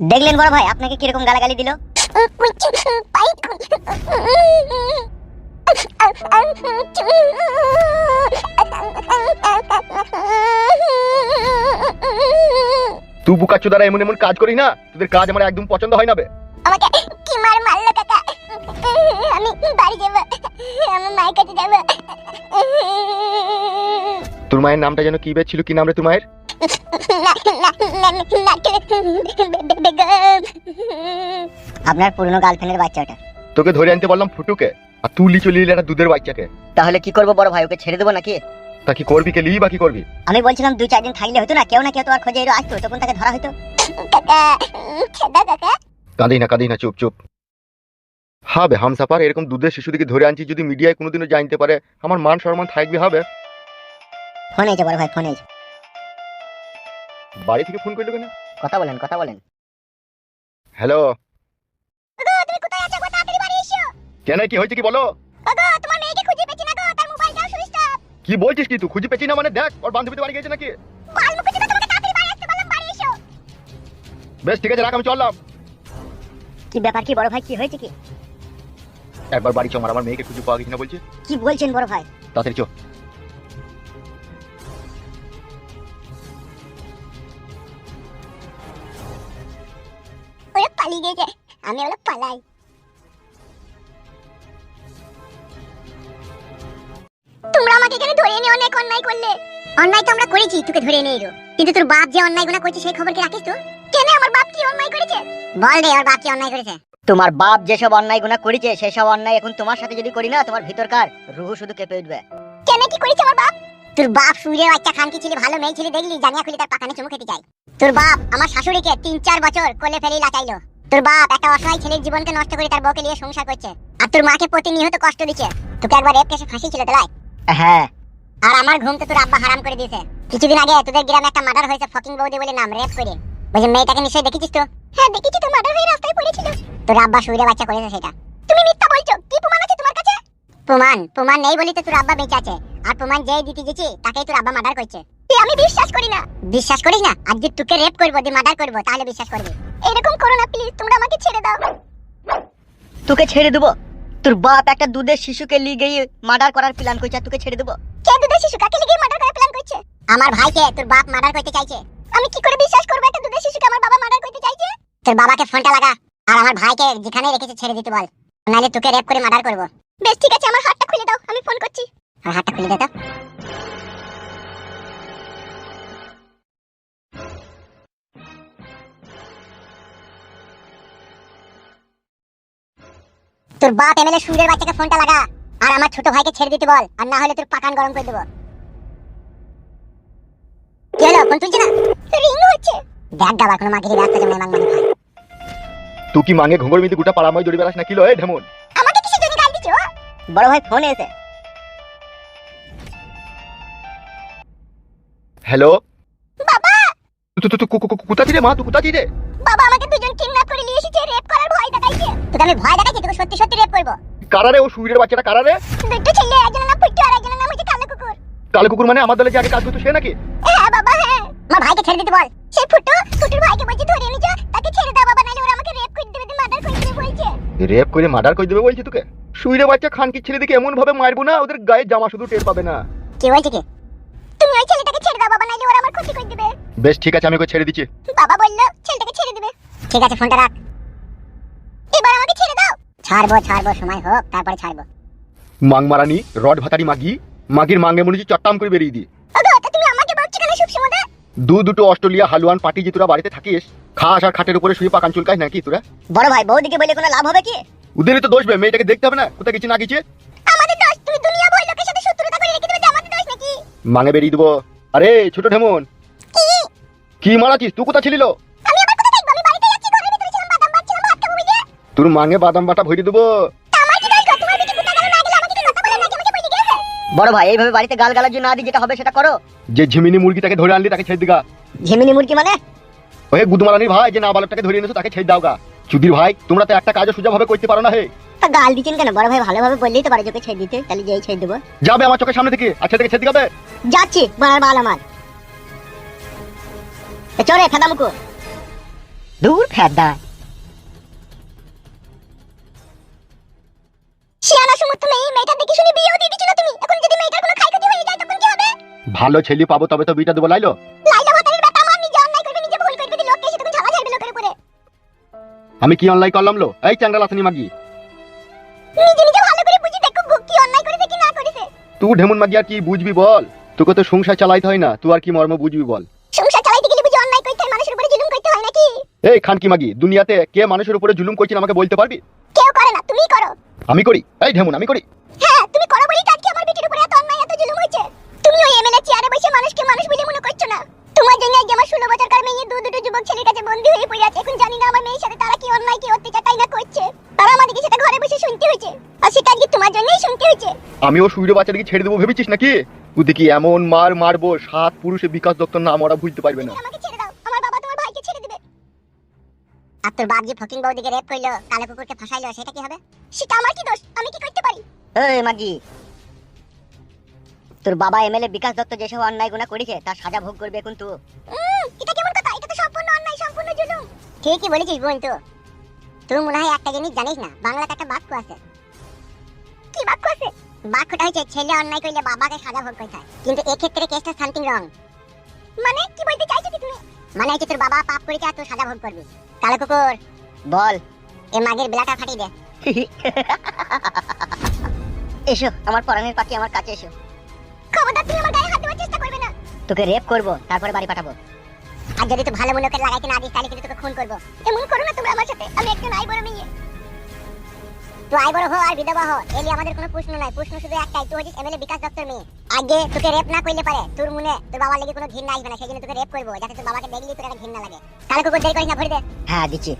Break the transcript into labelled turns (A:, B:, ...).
A: দেখলেন বড় ভাই আপনাকে কীরকম গালাগালি দিল?
B: তুই বুকাচ্ছ দ্বারা এমন এমন কাজ করি না তোদের কাজ আমার একদম পছন্দ হয় না বে।
A: আমাকে কি মার মারলো কাকা? আমি বাড়ি যাব। আমার মায়ের কাছে যাব।
B: তোর মায়ের নামটা যেন কি ছিল? কি নাম রে তোর মায়ের?
A: আপনার পুরনো গার্লফ্রেন্ডের বাচ্চাটা।
B: তোকে ধরে আনতে বললাম ফুটুকে আর তুই চলে এলি একটা দুধের বাচ্চাকে।
A: তাহলে কি করব বড় ভাই ওকে ছেড়ে দেবো নাকি?
B: তা কি করবি কে লি বা কি করবি?
A: আমি বলছিলাম দু চার দিন থাকলে হতো না কেউ না কেউ তো আর খোঁজে এলো আসতো তখন তাকে ধরা হতো। কাকা
B: কাঁদি না কাঁদি না চুপ চুপ। হবে হামসাফার এরকম দুধের শিশুদিকে ধরে আনছি যদি মিডিয়ায় কোনোদিনও জানতে পারে আমার মান সম্মান থাকবে হবে।
A: ফোন বড় ভাই ফোন
B: বাড়ি থেকে ফোন করল কেন?
A: কথা বলেন কথা বলেন।
B: হ্যালো।
A: তুমি কোথায় আছো? গো তাড়াতাড়ি বাড়ি এসো।
B: কেন কি হয়েছে কি বলো? কি বলছিস কি তুই? খুঁজে পেছি না মানে দেখ ওর বান্ধবীতে বাড়ি গেছে নাকি?
A: বাল মুখে তো তোমাকে তাড়াতাড়ি বাড়ি আসতে বললাম বাড়ি এসো।
B: বেশ ঠিক আছে রাখ আমি চললাম।
A: কি ব্যাপার কি বড় ভাই কি হয়েছে কি?
B: একবার বাড়ি চমার আমার মেয়েকে খুঁজে পাওয়া গেছে না বলছে?
A: কি বলছেন বড় ভাই?
B: তাড়াতাড়ি চো।
A: ওরা পালিয়ে গেছে। আমি ওরা পালাই। তোমরা আমাকে এখানে ধরে এনে অনেক অন্যায় করলে। অন্যায় তো আমরা করেছি তোকে ধরে এনে এলো। কিন্তু তোর বাপ যে অন্যায় গুণা করছে সেই খবর কি রাখিস তো কেন আমার বাপ কি অন্যায় করেছে? বল রে ওর বাপ কি অন্যায় করেছে? তোমার বাপ যেসব অন্যায় গুণা করেছে সেসব অন্যায় এখন তোমার সাথে যদি করি না তোমার ভিতরকার রুহু শুধু কেঁপে উঠবে। কেন কি করেছে আমার বাপ? তোর বাপ সুরে বাচ্চা খানকি ছেলে ভালো মেয়ে ছেলে দেখলি জানিয়া খুলি তার পাকানে চুমু খেতে চাই। তোর বাপ আমার শাশুড়িকে তিন চার বছর কোলে ফেলে লাচাইলো। তোর বাপ একটা অসহায় ছেলের জীবনকে নষ্ট করে তার বউকে নিয়ে সংসার করছে। আর তোর মাকে প্রতিনিয়ত কষ্ট দিচ্ছে। তোকে একবার রেপ কেসে ফাঁসি ছিল তাই হ্যাঁ। আর আমার ঘুম তো তোর আব্বা হারাম করে দিয়েছে। কিছুদিন আগে তোদের গ্রামে একটা মার্ডার হয়েছে ফকিং বৌদি বলে নাম রেপ করে। বলছে মেয়েটাকে নিশ্চয়ই দেখেছিস তো? হ্যাঁ দেখেছি তো মার্ডার হয়ে রাস্তায় পড়েছিল। তোর আব্বা সুইরে বাচ্চা করেছে সেটা। তুমি মিথ্যা বলছো। কি প্রমাণ আছে তোমার কাছে? প্রমাণ? প্রমাণ নেই বলি তো তোর আব্বা বেঁচে আছে। আর প্রমাণ যেই দিতে গেছি তাকেই তোর আব্বা মার্ডার করছে। আমি বিশ্বাস করি না। বিশ্বাস করিস না? যদি তোকে রেপ করব দিয়ে মার্ডার করব তাহলে বিশ্বাস করবি। এরকম করো না প্লিজ তোমরা আমাকে ছেড়ে দাও।
C: তোকে ছেড়ে দেবো? তোর বাপ একটা দুধের শিশুকে নিয়ে গিয়ে মার্ডার করার প্ল্যান করছে তোকে ছেড়ে দেবো?
A: কে দুধের শিশু? কাকে লিগে মার্ডার করার প্ল্যান করছে? আমার ভাইকে তোর বাপ মার্ডার করতে চাইছে। আমি কি করে বিশ্বাস করব? একটা দুধের শিশুকে আমার বাবা মার্ডার করতে চাইছে? তোর বাবাকে ফোনটা লাগা। আর আমার ভাইকে যেখানে রেখেছে ছেড়ে দিতে বল। নাহলে তোকে রেপ করে মার্ডার করব। বেশ, ঠিক আছে, আমার হাতটা খুলে দাও, আমি ফোন করছি। আর হাতটা খুলে দে তো। তোর বাপ এমএলএ সুরের বাচ্চাকে ফোনটা লাগা। আর আমার ছোট ভাইকে ছেড়ে দিতে বল। আর না হলে তোর পাকান গরম করে দেবো। ফোন তুলছে না রিং হচ্ছে। দেখ গাবার কোনো মাগিরি রাস্তা জমে মাং মানে ভাই
B: তুই কি মাঙে ঘুঙর মিদি গোটা পাড়াময় দড়ি বেড়াস না কিলো এ ঢেমন?
A: আমাকে কিসের জন্য গাল দিছো
C: বড় ভাই ফোন এসে।
B: হ্যালো?
A: বাবা!
B: তুই তুই কোথা রে মা? তুই কোথা রে
A: বাবা আমাকে দুজন কিডন্যাপ করে নিয়ে এসেছে রেপ করার ভয় দেখাইছে। তোকে আমি ভয় দেখাইছি তোকে সত্যি সত্যি রেপ করব।
B: কারারে? ও সুইরের বাচ্চাটা কারারে?
A: দুটো ছেলে একজনের নাম পুট্টু আর একজনের নাম হচ্ছে কালো কুকুর।
B: কালো কুকুর মানে আমার দলে যে আগে কাজ করতো সে নাকি?
A: হ্যাঁ আমার ভাইকে ছেড়ে দিতে বল। সেই ফুটু ফুটুর ভাইকে বলছি ধরে নিছো তাকে ছেড়ে দাও বাবা নাহলে ওরা আমাকে রেপ করে দেবে মার্ডার করে দেবে বলছে।
B: রেপ করে মার্ডার করে দেবে বলছে তোকে? সুইরে বাচ্চা খানকি ছেলেদিকে এমন ভাবে মারবো না ওদের গায়ে জামা শুধু টের পাবে না।
A: কে বলছে কি? তুমি ওই ছেলেটাকে ছেড়ে দাও বাবা নাহলে ওরা আমার ক্ষতি করে দেবে।
B: বেশ ঠিক আছে আমি ওকে ছেড়ে দিচ্ছি।
A: বাবা বলল ছেলেটাকে ছেড়ে দিবে। ঠিক আছে ফোনটা রাখ। এবার আমাকে ছেড়ে দাও। ছাড়বো ছাড়বো সময় হোক তারপরে ছাড়বো।
B: মাং মারানি রড ভাতারি মাগি মাগির মাঙ্গে মনে চট্টাম করে বেরিয়ে দি
A: ওগো তা তুমি আমাকে বলছো কেন সব সময়
B: দু দুটো অস্ট্রেলিয়া হালুয়ান পার্টি যে তোরা বাড়িতে থাকিস খাস আর খাটের উপরে শুয়ে পাকান চুলকাস নাকি তোরা?
C: বড় ভাই বৌদিকে বলে কোনো লাভ হবে কি?
B: ওদেরই তো দোষ বে মেয়েটাকে দেখতে হবে না কোথায় কিছু না কিছু
A: আমাদের দোষ তুমি দুনিয়া বই লোকের সাথে শত্রুতা করে রেখে দেবে আমাদের দোষ নাকি?
B: মাঙে বেরিয়ে দেবো। আরে ছোট ঢেমন।
A: কি?
B: কি মারাছিস? তুই কোথা ছিলিল তোর মাঙে বাদাম বাটা ভরে দেবো
A: আমার কি দোষ গো? তোমার বেটি কোথায় গেল না গেল আমাকে কি কথা বলে নাকি আমাকে বলে গেছে
C: বড় ভাই এইভাবে বাড়িতে গাল গালার জন্য আদি যেটা হবে সেটা করো।
B: যে ঝিমিনি মুরগিটাকে ধরে আনলি তাকে ছেড়ে দিগা।
C: ঝিমিনি মুরগি মানে?
B: ওহে গুদমারানির ভাই যে না বালকটাকে ধরে এনেছো তাকে ছেড়ে দাও গা। চুদির ভাই তোমরা তো একটা কাজও সোজা ভাবে করতে পারো না হে।
C: তা গাল দিচ্ছেন কেন? বড় ভাই ভালোভাবে বললেই তো পারে যে ওকে ছেড়ে দিতে তাহলে যেই ছেড়ে দেবো।
B: যাবে আমার চোখের সামনে থেকে আচ্ছা থেকে ছেড়ে দিবে
C: যাচ্ছি বড়ার বাল আমার। চলে ফেদা মুকু দূর ফেদা।
A: শিয়ানা সমস্ত মেয়ে এই মেয়েটার দেখে শুনে বিয়েও
B: ভালো ছেলে পাবো তবে তো বিটা দেবো লাইলো? আমি কি অনলাইন করলাম লো? এই চ্যাংরা লাথনি মাগি।
A: করেছে করেছে।
B: তুই ঢেমুন মাগি আর কি বুঝবি বল? তোকে তো সংসার চালাইতে হয় না তুই আর কি মর্ম বুঝবি বল?
A: সংসার চালাইতে গেলে বুঝি অন্যায় করতে হয় মানুষের উপরে জুলুম করতে হয় নাকি?
B: এই খানকি মাগি দুনিয়াতে কে মানুষের উপরে জুলুম করছেন আমাকে বলতে পারবি?
A: কেউ করে না করো।
B: আমি করি এই ঢেমুন আমি করি
A: হ্যাঁ তুমি করো বলেই তো আজকে আমার বেটির উপরে এত অন্যায় এত জুলুম হয়েছে তুমি ওই এমএলএ চেয়ারে বসে মানুষকে মানুষ বলে মনে করছ না তোমার জন্য আজকে আমার ষোলো বছরকার মেয়ে দু দুটো যুবক ছেলের কাছে বন্দি হয়ে পড়ে আছে। এখন জানি না আমার মেয়ের সাথে তারা কি অন্যায় কি অত্যাচার তাই না করছে। তারা আমাদেরকে সেটা ঘরে বসে শুনতে হয়েছে। আর সেটা আজকে তোমার জন্যই শুনতে হয়েছে।
B: আমিও সূর্য বাচ্চাটাকে ছেড়ে দেবো ভেবেছিস নাকি? তুই দেখি এমন মার মারবো সাত পুরুষে বিকাশ দত্তর নাম ওরা বুঝতে পারবে না।
A: আমাকে ছেড়ে দাও। আমার বাবা তোমার ভাইকে ছেড়ে দিবে। আর তোর বাপ যে ফকিং বউদিকে রেপ করল কালো কুকুরকে ফাঁসাইলো সেটা কি হবে? সেটা আমার কি দোষ? আমি কি করতে পারি?
C: এই মাগি তোর বাবা এমএলএ বিকাশ দত্ত যেসব অন্যায় গুণা করেছে তার সাজা ভোগ করবে এখন তুই
A: উম, এটা কেমন কথা এটা তো সম্পূর্ণ অন্যায় সম্পূর্ণ জুলুম ঠিকই বলেছিস বোন তো। তুই মনে হয় একটা জিনিস জানিস না? বাংলাতে একটা বাক্য আছে। কি বাক্য আছে? বাক্যটা হচ্ছে ছেলে অন্যায় করলে বাবাকে সাজা ভোগ করতে হয়। কিন্তু এক্ষেত্রে কেসটা সামথিং রং মানে কি বলতে চাইছো কি তুমি? মানে হচ্ছে তোর বাবা পাপ করেছে আর তুই সাজা ভোগ করবি। কালো কুকুর
C: বল
A: এ মাগের বেলাটা ফাটিয়ে দে।
C: এসো আমার পরাণের পাখি আমার কাছে এসো।
A: খবরদার তুমি আমার গায়ে হাত দেওয়ার চেষ্টা করবে না।
C: তোকে রেপ করব তারপরে বাড়ি পাঠাবো।
A: আর যদি তুই ভালো মনে করে লাগাইতে না দিস তাহলে কিন্তু তোকে খুন করব। এমন করো না তোমরা আমার সাথে। আমি একজন আই বড় মেয়ে। তুই আই বড় হো আর বিধবা হো এলি আমাদের কোনো প্রশ্ন নাই। প্রশ্ন শুধু একটাই তুই হচ্ছিস এমএলএ বিকাশ দত্তর মেয়ে। আগে তোকে রেপ না করলে পারে তোর মনে তোর বাবার লেগে কোনো ঘৃণা আসবে না সেই জন্য তোকে রেপ করব যাতে তোর বাবাকে দেখলি তোর একটা ঘৃণা লাগে। তাহলে কুকুর দেরি করিস না ভরে দে।
C: হ্যাঁ দিচ্ছি।